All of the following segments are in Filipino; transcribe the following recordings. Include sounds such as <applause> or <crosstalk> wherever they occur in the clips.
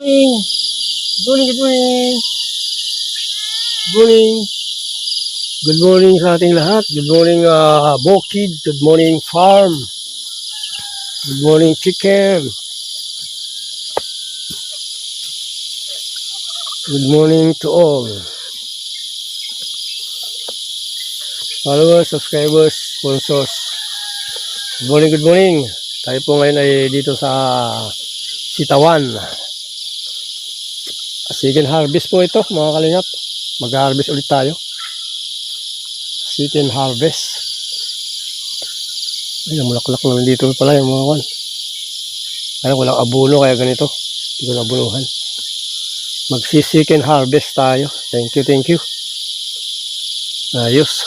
morning. Good morning, good morning. Good morning. Good morning sa ating lahat. Good morning, uh, Bokid. Good morning, farm. Good morning, chicken. Good morning to all. Followers, subscribers, sponsors. Good morning, good morning. Tayo po ngayon ay dito sa Sitawan. Chicken harvest po ito, mga kalingap. Mag-harvest ulit tayo. Chicken harvest. Ay, namulaklak na dito pala yung mga kan. Kaya walang abuno, kaya ganito. Hindi ko nabunuhan. Magsi-chicken harvest tayo. Thank you, thank you. Ayos.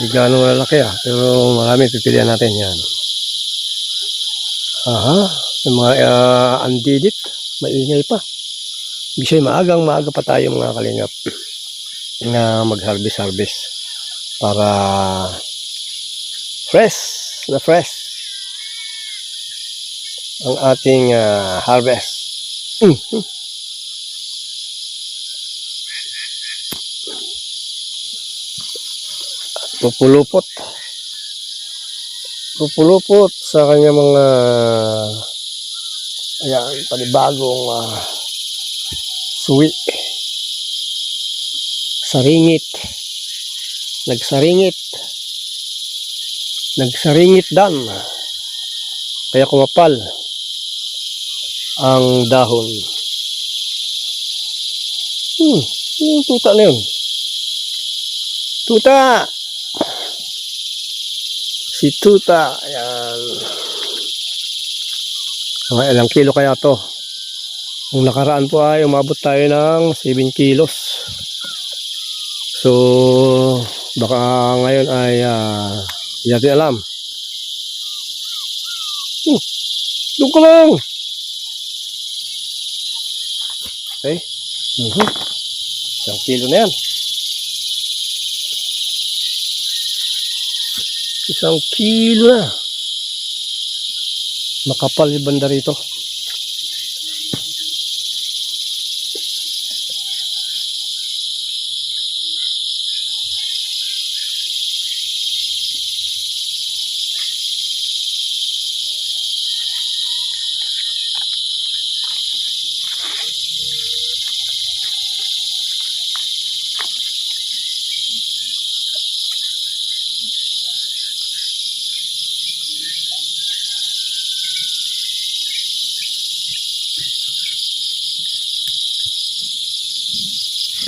Hindi gano'ng lalaki ah. Pero marami pipilian natin yan. Aha. Yung mga uh, andidit. Maingay pa. Sabihin, maagang maaga pa tayo mga kalingap na mag-harvest harvest para fresh na fresh ang ating ah, harvest. Mm. mm. Pupulupot. Pupulupot sa kanya mga ayan, panibagong ah, suwi. Saringit. Nagsaringit. Nagsaringit dan. Kaya kumapal ang dahon. Hmm, yung tuta na yun. Tuta! Si Tuta, ayan. Mga ilang kilo kaya to. Nung nakaraan po ay umabot tayo ng 7 kilos. So, baka ngayon ay uh, hindi natin alam. Hmm, doon ka lang! Okay. Mhm. Isang kilo na yan. Isang kilo na. Makapal yung banda rito.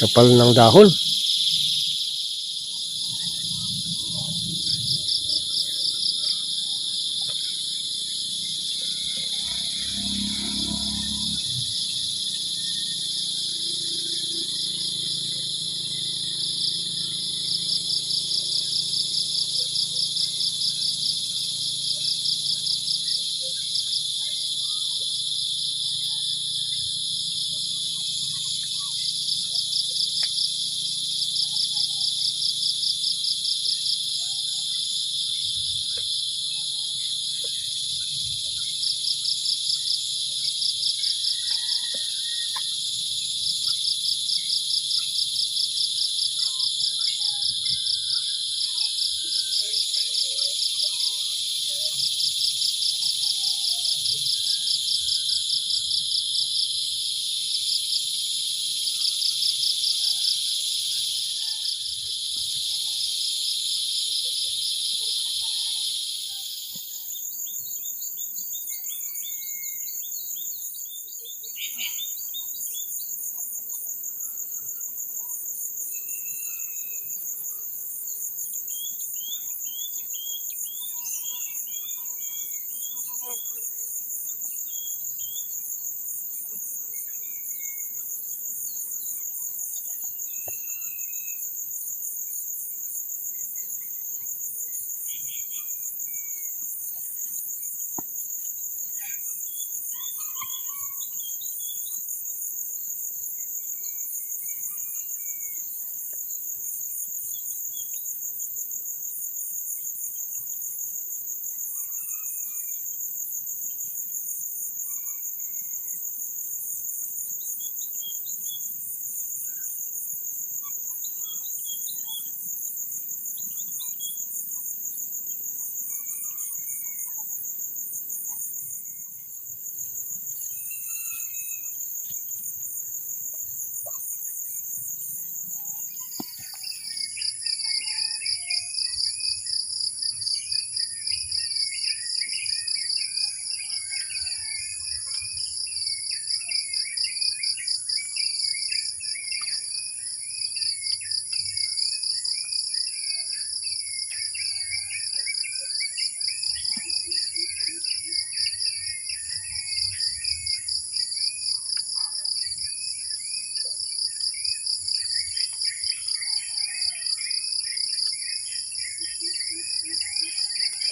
Kapal ng dahon.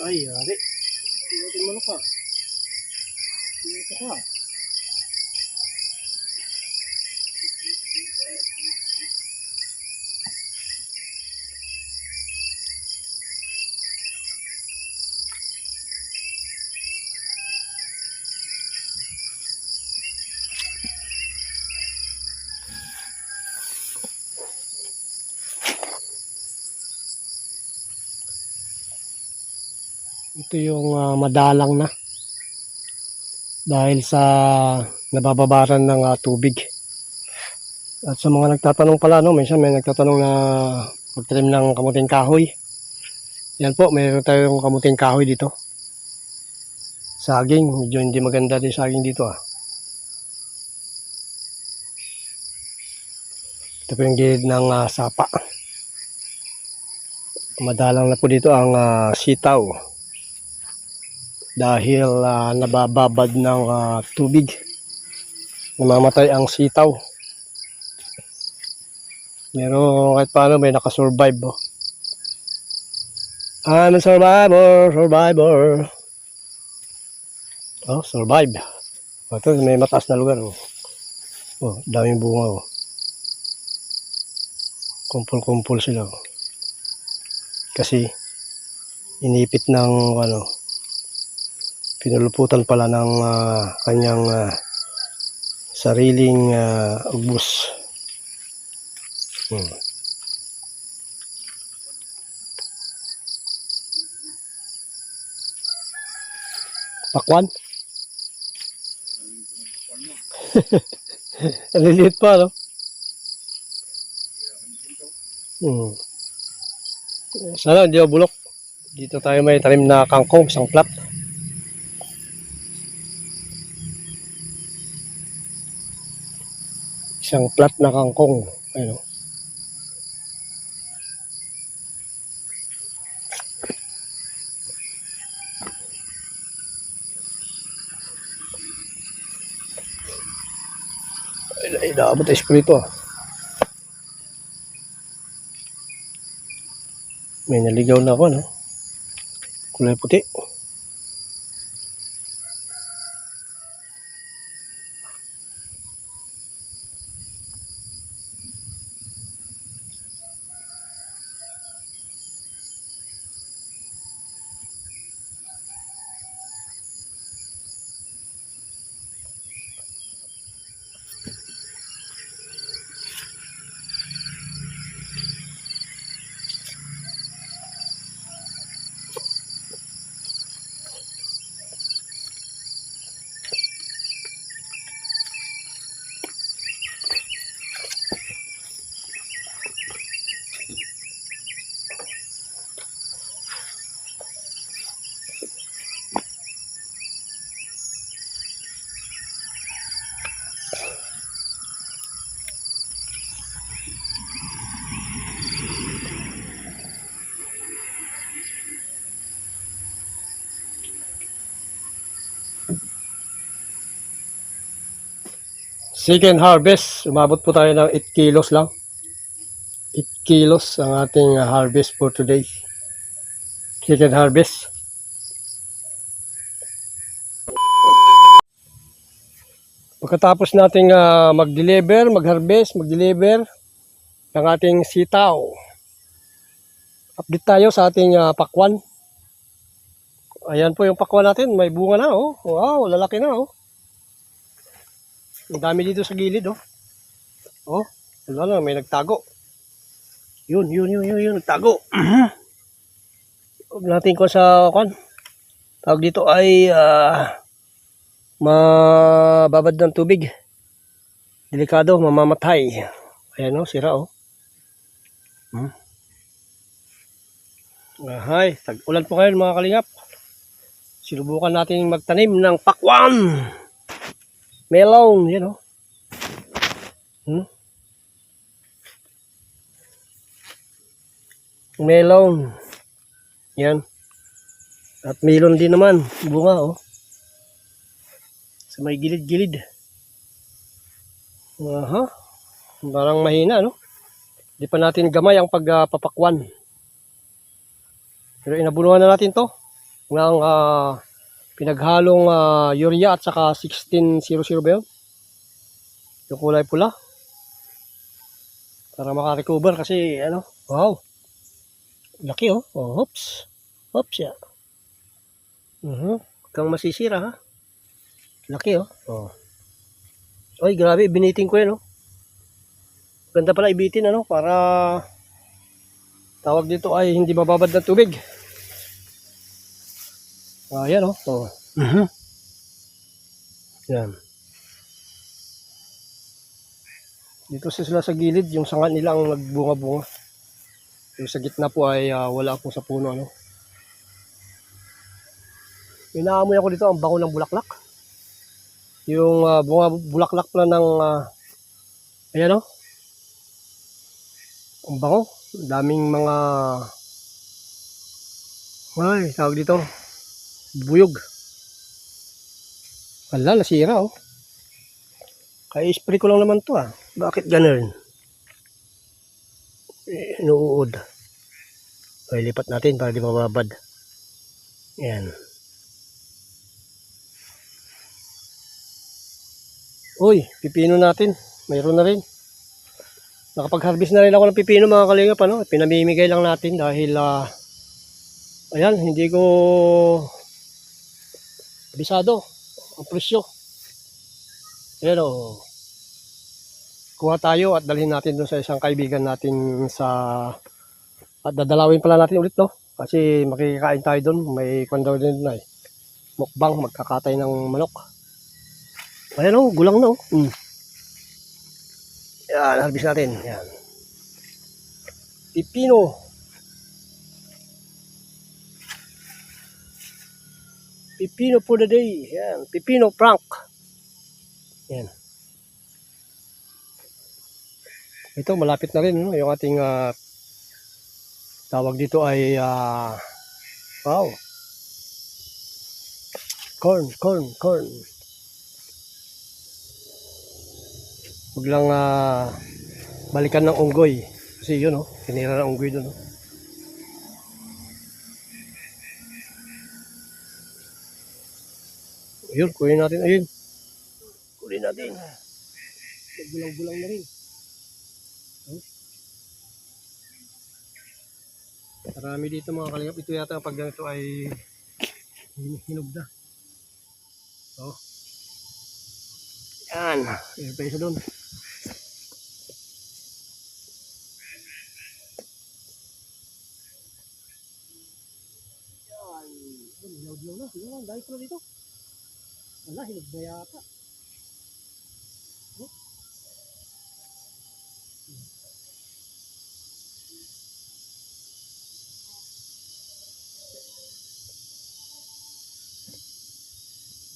Ay, yari. Tingnan mo ka. Tingnan ka. Ito yung ah, madalang na. Dahil sa nabababaran ng ah, tubig. At sa mga nagtatanong pala, no, minsan may nagtatanong na magtanim ng kamuting kahoy. Yan po, mayroon tayong kamuting kahoy dito. Saging, medyo hindi maganda din saging dito ah. Ito po yung gilid ng ah, sapa. Madalang na po dito ang ah, sitaw dahil ah, nabababad ng ah, tubig. Namamatay ang sitaw. Pero kahit paano may nakasurvive. Oh. I'm a survivor, survivor. Oh, survive. Ito, may mataas na lugar. Oh, oh daming bunga. Oh. Kumpul-kumpul sila. Oh. Kasi inipit ng ano, pinuluputan pala ng ah, kanyang ah, sariling ah, ubus. Hmm. Pakwan? <laughs> Liliit pa, no? Hmm. Sana hindi bulok. Dito tayo may tanim na kangkong, isang plat. Isang plat na kangkong. Ano? Ay, ay, espiritu ah. May naligaw na ako, no? Kulay puti. Second harvest, umabot po tayo ng 8 kilos lang. 8 kilos ang ating uh, harvest for today. Second harvest. Pagkatapos nating ah, mag-deliver, mag-harvest, mag-deliver ng ating sitaw. Update tayo sa ating ah, pakwan. Ayan po yung pakwan natin, may bunga na oh. Wow, lalaki na oh. Ang dami dito sa gilid, oh. Oh, wala na, may nagtago. Yun, yun, yun, yun, yun, nagtago. Huwag natin ko sa, kan, tawag dito ay, ah, mababad ng tubig. Delikado, mamamatay. Ayan, oh, sira, oh. Hmm. Ahay, tag-ulan po kayo mga kalingap. Sinubukan natin magtanim ng pakwan. Melon, yan o. Hmm? Melon. Yan. At melon din naman. Bunga oh. Sa may gilid-gilid. Aha. Parang mahina no. Di pa natin gamay ang pagpapakwan. Pero inabunuhan na natin to. ng ah, pinaghalong ah, urea at saka 1600 ba yun? Yung kulay pula. Para makarecover kasi ano, wow. Laki oh. Oh, oops. Oops ya. Mhm. Huwag kang masisira ha. Laki oh. Oh. Oy, grabe, biniting ko yan oh. Ganda pala ibitin ano para tawag dito ay hindi mababad ng tubig. Ayan oh. oh. Mhm. Yan. Dito sila sa gilid, yung sanga nila ang nagbunga-bunga. Yung sa gitna po ay ah, wala po sa puno ano. Inaamoy ako dito ang bango ng bulaklak. Yung ah, bunga bulaklak pala ng ah, ayan oh. Ang bango. Ang daming mga ay, tawag dito. Buyog. Wala, nasira oh. Kaya spray ko lang naman to ah. Bakit ganun? Eh, inuud. Okay, lipat natin para di mababad. Yan. Uy, pipino natin. Mayroon na rin. Nakapag-harvest na rin ako ng pipino mga kalingap. Ano? Pinamimigay lang natin dahil ah, ayan, hindi ko bisado ang presyo. Ayan o. Kuha tayo at dalhin natin doon sa isang kaibigan natin sa at dadalawin pala natin ulit no. Kasi makikikain tayo doon. May kwan daw din doon ay. Mukbang, magkakatay ng manok. Ayan o, gulang na o. Mm. Yan, harvest natin. Yan. Pipino. Pipino for the day. Yan. Pipino prank. Yan. Ito, malapit na rin. No? Yung ating ah, tawag dito ay ah, wow. Corn, corn, corn. Huwag lang ah, balikan ng unggoy. Kasi yun, oh, tinira ng unggoy doon. Oh. Ayun, kunin natin. Ayun. Kunin natin. Bulang-bulang na rin. Oh. Marami dito mga kalingap. Ito yata pag ganito ay hin- hinog na. Oh. Yan. Ayun pa isa doon. Yan. Ayun, hinog-hinog na. Na. Dahil pala dito. Wala, hinog na yata. Oh.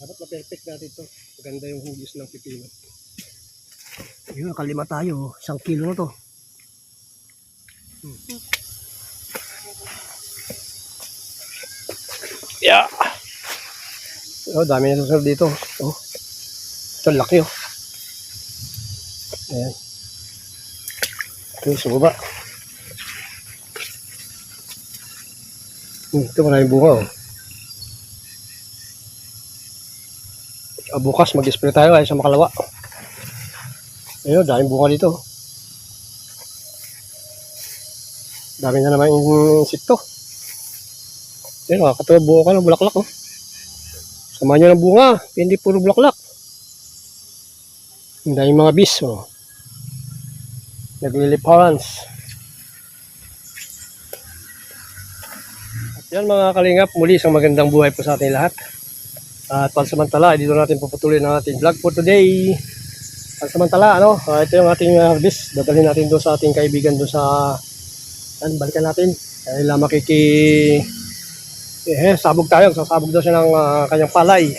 Dapat ma-perfect natin ito. Maganda yung hugis ng pipino. Yun, nakalima tayo. Isang kilo na to. Hmm. Yeah. Oh, dami na susunod dito. Oh. Ito, laki oh. Ayan. Ito, sa baba. Hmm, ito, maraming bunga oh. Ah, bukas mag-spray tayo ay sa makalawa. Ayun, daming bunga dito. Dami na naman yung insekto. Ayun, nakakatawa bunga ka ng bulaklak oh. Sama nyo ng bunga, hindi puro bulaklak. Ang daming mga bis oh. Nagliliparans. At yan mga kalingap, muli isang magandang buhay po sa ating lahat. At pansamantala, dito natin puputuloy ang ating vlog for today. Pansamantala, ano, ah, ito yung ating uh, harvest. Dadalhin natin doon sa ating kaibigan doon sa, yan, balikan natin. Dahil uh, makiki, eh, sabog tayo. Sasabog daw siya ng ah, kanyang palay.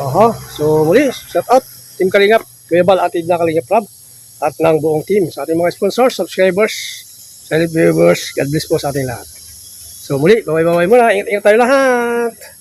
Oho, so muli, shout out, Team Kalingap, Kuya Bal, atid na Kalingap Club, at ng buong team, sa ating mga sponsors, subscribers, silent viewers, God bless po sa ating lahat. So muli, bye-bye muna, ingat-ingat tayo lahat.